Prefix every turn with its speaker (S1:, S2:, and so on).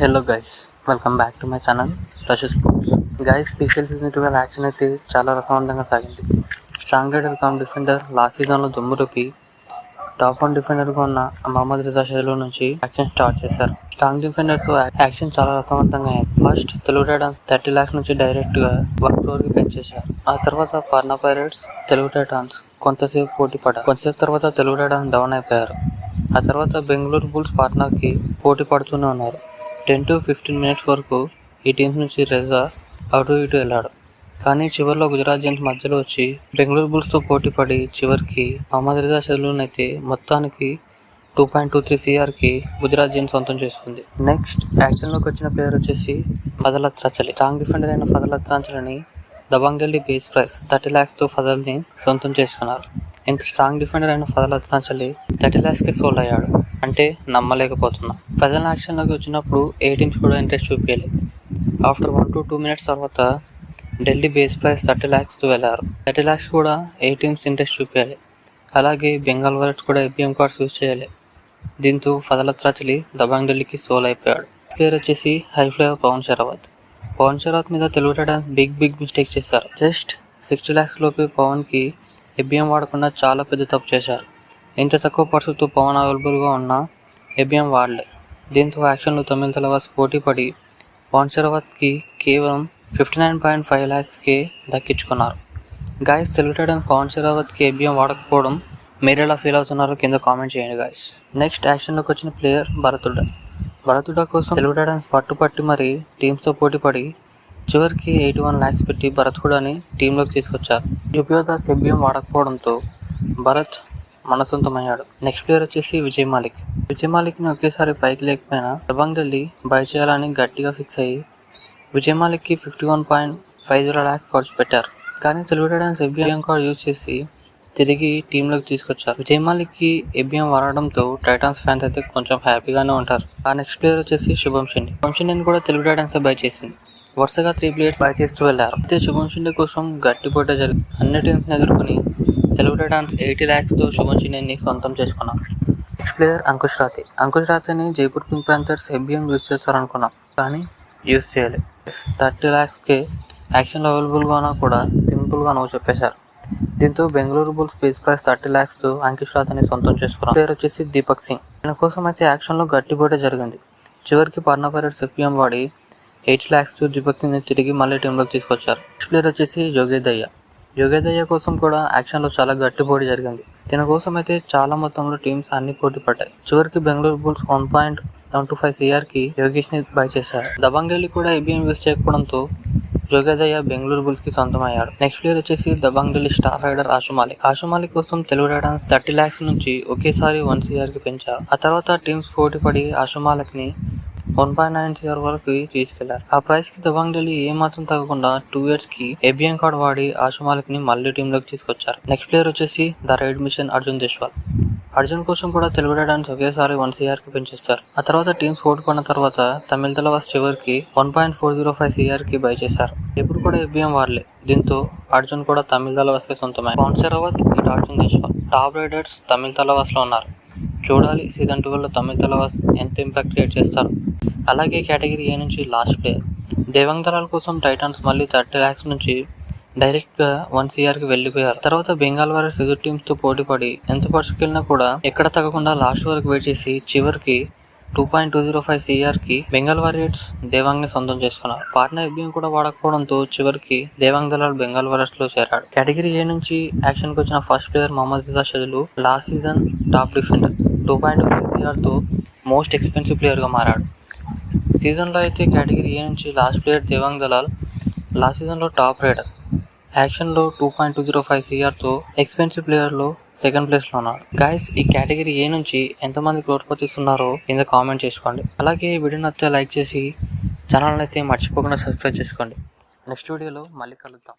S1: Hello guys welcome back to my channel rush sports guys PKL season twelve auction అయితే చాలా రసవంతంగా సాగింది. Strong raider cum defender last సీజన్లో దుమ్ములకి top one డిఫెండర్గా ఉన్న మహమ్మద్ రిజా షైలో నుంచి యాక్షన్ స్టార్ట్ చేశారు. స్ట్రాంగ్ డిఫెండర్తో యాక్షన్ చాలా రసవంతంగా అయింది. First Telugu Titans thirty lakhs నుంచి డైరెక్ట్గా వన్ క్రోర్కి పెంచేశారు. ఆ తర్వాత పర్నా పైరేట్స్ తెలుగు టైటాన్స్ కొంతసేపు పోటీ పడ్డారు. కొంతసేపు తర్వాత తెలుగు టైటాన్స్ డౌన్ అయిపోయారు. ఆ తర్వాత బెంగళూరు బుల్స్ పాట్నాకి పోటీ పడుతూనే ఉన్నారు. టెన్ టు ఫిఫ్టీన్ మినిట్స్ వరకు ఈ టీమ్స్ నుంచి రెజా అటు ఇటు వెళ్ళాడు. కానీ చివరిలో గుజరాత్ జైన్స్ మధ్యలో వచ్చి బెంగళూరు బుల్స్తో పోటీ పడి చివరికి అహ్మద్ రిజా షెడ్యూల్ అయితే మొత్తానికి టూ పాయింట్ టూ త్రీ సిఆర్కి గుజరాత్ జైన్స్ సొంతం చేసుకుంది. నెక్స్ట్ యాక్షన్లోకి వచ్చిన ప్లేయర్ వచ్చేసి ఫదలత్ రచలి. స్ట్రాంగ్ డిఫెండర్ అయిన ఫదలత్ రాంచలని Dabang Delhi base price thirty ల్యాక్స్తో ఫదల్ని సొంతం చేసుకున్నారు. ఇంత స్ట్రాంగ్ డిఫెండర్ అయిన ఫదల్ అత్రాంచలి థర్టీ ల్యాక్స్కి సోల్డ్ అయ్యాడు. అంటే నమ్మలేకపోతున్నా. ఫజల్ యాక్షన్లోకి వచ్చినప్పుడు ఏ టీమ్స్ కూడా ఇంట్రెస్ట్ చూపించలేదు after one two two minutes తర్వాత ఢిల్లీ బేస్ ప్రైస్ థర్టీ ల్యాక్స్తో వెళ్ళారు. థర్టీ ల్యాక్స్ కూడా ఏ టీమ్స్ ఇంట్రెస్ట్ చూపించాలి అలాగే బెంగాల్ వాలెట్స్ కూడా ఏపీఎం కార్డ్స్ యూజ్ చేయాలి. దీంతో ఫదలత్ రాచలి దబాంగ్ ఢిల్లీకి సోల్ అయిపోయాడు. ప్లేయర్ వచ్చేసి హై ఫ్లేవర్ పవన్ షరావత్ పవన్ షరావత్ మీద తెలుగు బిగ్ బిగ్ మిస్టేక్ చేశారు. జస్ట్ సిక్స్టీ ల్యాక్స్ లోపే పవన్కి ఎబిఎం వాడకుండా చాలా పెద్ద తప్పు చేశారు. ఇంత తక్కువ పర్సుతో పవన్ అవైలబుల్గా ఉన్నా ఎబిఎం వాడలే. దీంతో యాక్షన్లో తమిళ తలవాస్ పోటీ పడి పవన్ కేవలం ఫిఫ్టీ నైన్ పాయింట్ ఫైవ్ ల్యాక్స్కే దక్కించుకున్నారు. గాయస్ తెలుగు పవన్ షరావత్కి ఎబిఎం వాడకపోవడం మీరు ఎలా ఫీల్ అవుతున్నారో కింద కామెంట్ చేయండి గాయస్. నెక్స్ట్ యాక్షన్లోకి వచ్చిన ప్లేయర్ భరతుడ. భరతుడ కోసం తెలుగు టైటన్స్ పట్టు పట్టి మరి టీమ్స్తో పోటీ పడి చివరికి ఎయిటీ వన్ ల్యాక్స్ పెట్టి భరత్ కూడాని టీంలోకి తీసుకొచ్చారు. యుపియోదాస్ ఏబిఎం వాడకపోవడంతో భరత్ మనసొంతమయ్యాడు. నెక్స్ట్ ప్లేయర్ వచ్చేసి విజయ్ మాలిక్. విజయ్ మాలిక్ని ఒకేసారి పైకి లేకపోయినా దబాంగ్ ఢిల్లీ బై చేయాలని గట్టిగా ఫిక్స్ అయ్యి Vijay మాలిక్కి fifty one point five zero lakhs ఖర్చు పెట్టారు. కానీ Telugu Titans card card use చేసి తిరిగి టీంలోకి తీసుకొచ్చారు. విజయ్ మాలిక్కి ఎబిఎం వాడడంతో టైటాన్స్ ఫ్యాన్స్ అయితే కొంచెం హ్యాపీగానే ఉంటారు. ఆ నెక్స్ట్ ప్లేయర్ వచ్చేసి శుభం షిండే. శుభం షిండేని కూడా తెలుగు టైటాన్స్ బై చేసింది. వరుసగా త్రీ ప్లేయర్స్ బై చేస్తూ వెళ్ళారు అయితే శుభం షిండే కోసం గట్టి జరిగి జరిగింది అన్ని టీమ్స్ని ఎదుర్కొని తెలుగు టైటాన్స్ ఎయిటీ ల్యాక్స్తో శుభం షిండేని సొంతం చేసుకున్నాం. నెక్స్ట్ ప్లేయర్ అంకుష్ రాతి. అంకుష్ రాతిని Jaipur Pink Panthers ABM use చేస్తారనుకున్నాం కానీ యూజ్ చేయలేదు. థర్టీ ల్యాక్స్కి యాక్షన్లో అవైలబుల్గా కూడా సింపుల్గా నువ్వు చెప్పేశారు. దీంతో Bengaluru Bulls base price thirty ల్యాక్స్తో Ankush రాతిని సొంతం చేసుకున్నాం. పేరు వచ్చేసి దీపక్ సింగ్. ఆయన కోసం అయితే యాక్షన్లో గట్టిపోట జరిగింది. చివరికి పర్ణ సిపిఎం వాడి ఎయిట్ ల్యాక్స్తో దీపక్ తిరిగి మళ్ళీ టీంలోకి తీసుకొచ్చారు. నెక్స్ట్ ప్లేయర్ వచ్చేసి యోగేదయ్య. యోగేదయ్య కోసం కూడా యాక్షన్లో చాలా గట్టి పోటీ జరిగింది. దీని కోసం అయితే చాలా మొత్తంలో టీమ్స్ అన్ని పోటీ పడ్డాయి. చివరికి Bengaluru bulls one point one two five సిఆర్కి యోగేష్ని బై చేశారు. దబాంగ్ కూడా ఏబిఎం యూస్ చేయకపోవడంతో యోగేదయ్య బెంగళూరు బుల్స్కి సొంతమయ్యాడు. నెక్స్ట్ ప్లేయర్ వచ్చేసి దబాంగ్ ఢిల్లీ స్టార్ రైడర్ ఆశుమాలి ఆశుమాలి కోసం తెలుగు రైడర్స్ థర్టీ ల్యాక్స్ నుంచి ఒకేసారి వన్ సిఆర్కి పెంచారు. ఆ తర్వాత టీమ్స్ పోటీ పడి ఆశుమాలిక్ని వన్ పాయింట్ నైన్ సిఆర్ వరకు తీసుకెళ్ళారు. ఆ ప్రైస్కి దబాంగ్ ఢిల్లీ ఏమాత్రం తగ్గకుండా టూ ఇయర్స్కి ఏబిఎం కార్డ్ వాడి ఆశుమాలిక్ని మళ్ళీ టీంలోకి తీసుకొచ్చారు. నెక్స్ట్ ప్లేయర్ వచ్చేసి the raid machine Arjun Deshwal Arjun కోసం కూడా తెలుగు ఒకేసారి వన్ సిఆర్కి పెంచేస్తారు. ఆ తర్వాత టీమ్స్ ఓడిపోయిన తర్వాత తమిళ తలవాస్ చివరికి one point four zero five సిఆర్కి buy చేశారు. ఎప్పుడు కూడా ఎబిఎం వారలే దీంతో అర్జున్ కూడా తమిళ తలవాస్కి సొంతమై ఇటు అర్జున్ దేశ్వాల్ టాప్ రైడర్స్ తమిళ తలవాస్లో ఉన్నారు. చూడాలి. సీజన్ టూ తమిళ తలవాస్ ఎంత ఇంపాక్ట్ క్రియేట్ చేస్తారు? అలాగే కేటగిరీ ఏ నుంచి లాస్ట్ ప్లేయర్ దేవంగ్ దళాల కోసం టైటన్స్ మళ్ళీ థర్టీ ల్యాక్స్ నుంచి డైరెక్ట్గా వన్ సిఆర్కి వెళ్ళిపోయారు. తర్వాత బెంగాల్ వారియర్స్ ఎదురు టీమ్స్తో పోటీపడి ఎంత పరుచుకెళ్ళినా కూడా ఎక్కడ తగ్గకుండా లాస్ట్ వరకు వెయిట్ చేసి చివరికి two point two zero five సిఆర్కి Bengal warriors దేవాంగ్ని సొంతం చేసుకున్నారు. పాట్నా ఎఫ్బిఎం కూడా వాడకపోవడంతో చివరికి దేవాంగ్ దళాల్ బెంగాల్ వారియర్స్లో చేరాడు కేటగిరీ ఏ నుంచి యాక్షన్కి వచ్చిన first player Mohammad Reza షజలు last season top defender two point two సిఆర్తో most expensive ప్లేయర్గా మారాడు. సీజన్లో అయితే కేటగిరీ ఏ నుంచి last player Devank Dalal last సీజన్లో top raider. యాక్షన్లో two point two zero five సిఆర్తో expensive ప్లేయర్లో సెకండ్ ప్లేస్లో ఉన్నారు. గాయస్ ఈ కేటగిరీ ఏ నుంచి ఎంతమంది గ్రోత్పతిస్తున్నారో కింద కామెంట్ చేసుకోండి. అలాగే వీడియో నచ్చితే లైక్ చేసి ఛానల్ అయితే మర్చిపోకుండా సబ్స్క్రైబ్ చేసుకోండి. నెక్స్ట్ వీడియోలో మళ్ళీ కలుద్దాం.